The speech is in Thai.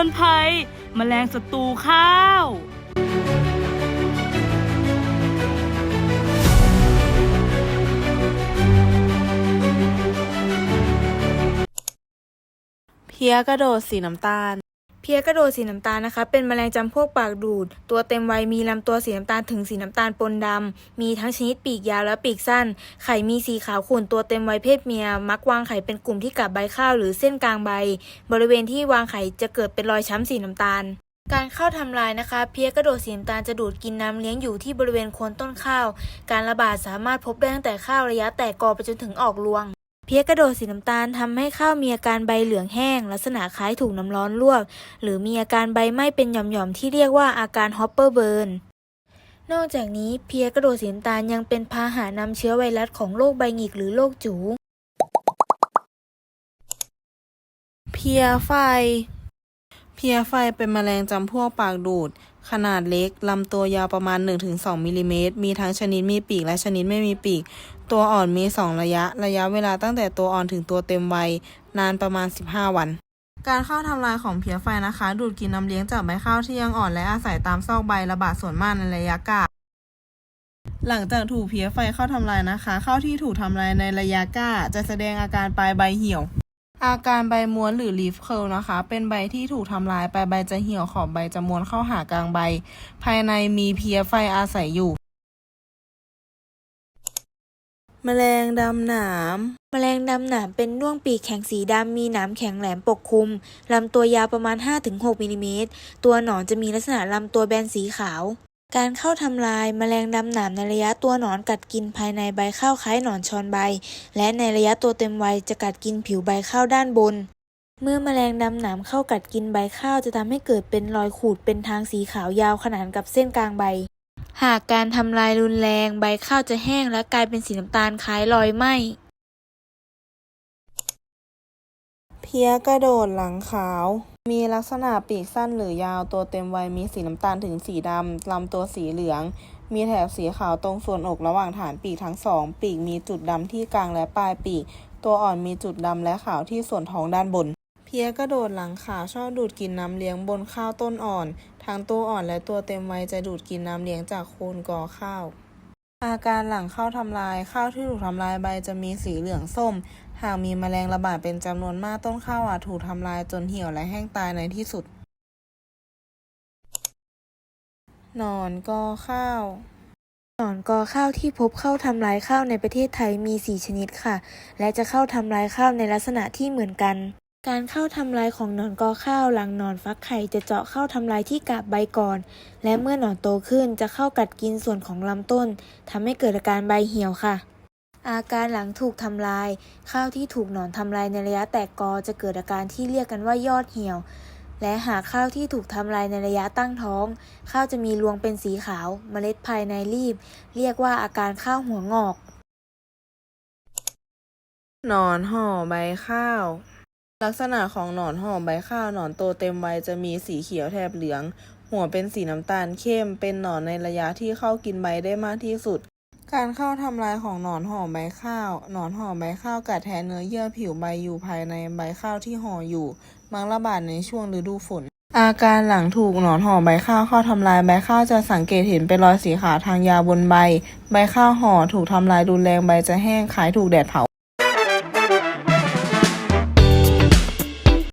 อนภัยแมลงศัตรูข้าว เพี้ยกระโดดสีน้ำตาล เพี้ยกระโดดสีน้ำตาลนะคะ เป็นแมลงจำพวกปากดูด ตัวเต็มวัยมีลำตัวสีน้ำตาลถึงสีน้ำตาลปนดำ มีทั้งชนิดปีกยาวและปีกสั้น ไข่มีสีขาวขุ่นตัวเต็มวัยเพศเมีย มักวางไข่เป็นกลุ่มที่กับใบข้าวหรือเส้นกลางใบ บริเวณที่วางไข่จะเกิดเป็นรอยช้ำสีน้ำตาลการเข้าทำลายนะคะ เพี้ยกระโดดสีน้ำตาลจะดูดกินน้ำเลี้ยงอยู่ที่บริเวณโคนต้นข้าว การระบาดสามารถพบได้ตั้งแต่ข้าวระยะแตกกอไปจนถึงออกรวง พี้ยกระโดดสีน้ำตาลทำให้ข้าวมีอาการใบเหลืองแห้ง ลักษณะคล้ายถูกน้ำร้อนลวก หรือมีอาการใบไหม้เป็นหย่อมๆที่เรียกว่าอาการฮอปเปอร์เบิร์นนอกจากนี้เพี้ยกระโดดสีน้ำตาลยังเป็นพาหะนำเชื้อไวรัสของโรคใบหงิกหรือโรคจูเพียไฟ เพียไฟเป็นแมลงจำพวกปากดูด ขนาดเล็ก ลำตัวยาวประมาณ 1-2มิลลิเมตร มีทั้งชนิดมีปีกและชนิดไม่มีปีก ตัวอ่อนมี 2 ระยะ ระยะเวลาตั้งแต่ตัวอ่อนถึงตัวเต็มวัย นานประมาณ 15 วัน การเข้าทำลายของเพียไฟนะคะ ดูดกินน้ำเลี้ยงจากใบข้าวที่ยังอ่อนและอาศัยตามซอกใบระบาดส่วนมากในระยะกาหลังจากถูกเพียไฟเข้าทำลายนะคะ ข้าวที่ถูกทำลายในระยะก้า จะแสดงอาการปลายใบเหี่ยว อาการใบม้วนหรือ leaf curl นะคะ เป็นใบที่ถูกทำลายไปใบจะเหี่ยวขอบใบจะม้วนเข้าหากลางใบ ภายในมีเพียไฟอาศัยอยู่ แมลงดำหนามแมลงดำหนามเป็นด้วงปีกแข็งสีดำมีหนามแข็งแหลมปกคลุม ลำตัวยาวประมาณ 5-6มิลลิเมตร ตัวหนอนจะมีลักษณะลำตัวแบนสีขาว การเข้าทำลายแมลงดำหนามในระยะตัวหนอนกัดกินภายในใบข้าวคล้ายหนอนชอนใบ และในระยะตัวเต็มวัยจะกัดกินผิวใบข้าวด้านบน เมื่อแมลงดำหนามเข้ากัดกินใบข้าวจะทำให้เกิดเป็นรอยขูดเป็นทางสีขาวยาวขนานกับเส้นกลางใบ หากการทำลายรุนแรงใบข้าวจะแห้งและกลายเป็นสีน้ำตาลคล้ายรอยไหม้เพี้ยกระโดดหลังขาว มีลักษณะปีกสั้นหรือยาวตัวเต็มวัยมีสีน้ำตาลถึงสีดำลำตัวสีเหลือง มีแถบสีขาวตรงส่วนอกระหว่างฐานปีกทั้งสอง ปีกมีจุดดำที่กลางและปลายปีก ตัวอ่อนมีจุดดำและขาวที่ส่วนท้องด้านบน เพี้ยกระโดดหลังขาชอบดูดกินน้ำเลี้ยงบนข้าวต้นอ่อน ทั้งตัวอ่อนและตัวเต็มวัยจะดูดกินน้ำเลี้ยงจากโคนกอข้าว อาการหลังข้าวทำลาย ข้าวที่ถูกทำลายใบจะมีสีเหลืองส้ม หากมีแมลงระบาดเป็นจำนวนมากต้นข้าวอาจถูกทำลายจนเหี่ยวและแห้งตายในที่สุด หนอนกอข้าวหนอนกอข้าวที่พบเข้าทำลายข้าวในประเทศไทยมี 4 ชนิดค่ะ และจะเข้าทำลายข้าวในลักษณะที่เหมือนกัน การเข้าทำลายของหนอนกอข้าวหลังหนอนฟักไข่จะเจาะเข้าทำลายที่กาบใบก่อน และเมื่อหนอนโตขึ้นจะเข้ากัดกินส่วนของลำต้นทำให้เกิดอาการใบเหี่ยวค่ะ อาการหลังถูกทำลาย ข้าวที่ถูกหนอนทำลายในระยะแตกกอจะเกิดอาการที่เรียกกันว่ายอดเหี่ยว และหากข้าวที่ถูกทำลายในระยะตั้งท้อง ข้าวจะมีรวงเป็นสีขาว เมล็ดภายในรีบ เรียกว่าอาการข้าวหัวงอก หนอนห่อใบข้าว ลักษณะของหนอนห่อใบข้าวหนอนโตเต็มวัยจะมีสีเขียวแถบเหลือง หัวเป็นสีน้ำตาลเข้ม เป็นหนอนในระยะที่เข้ากินใบได้มากที่สุด การเข้าทำลายของหนอนห่อใบข้าว หนอนห่อใบข้าวกัดแทนเนื้อเยื่อผิวใบอยู่ภายในใบข้าวที่ห่ออยู่ มักระบาดในช่วงฤดูฝน อาการหลังถูกหนอนห่อใบข้าวเข้าทำลายใบข้าวจะสังเกตเห็นเป็นรอยสีขาวทางยาบนใบ ใบข้าวห่อถูกทำลายรุนแรงใบจะแห้งคล้ายถูกแดดเผา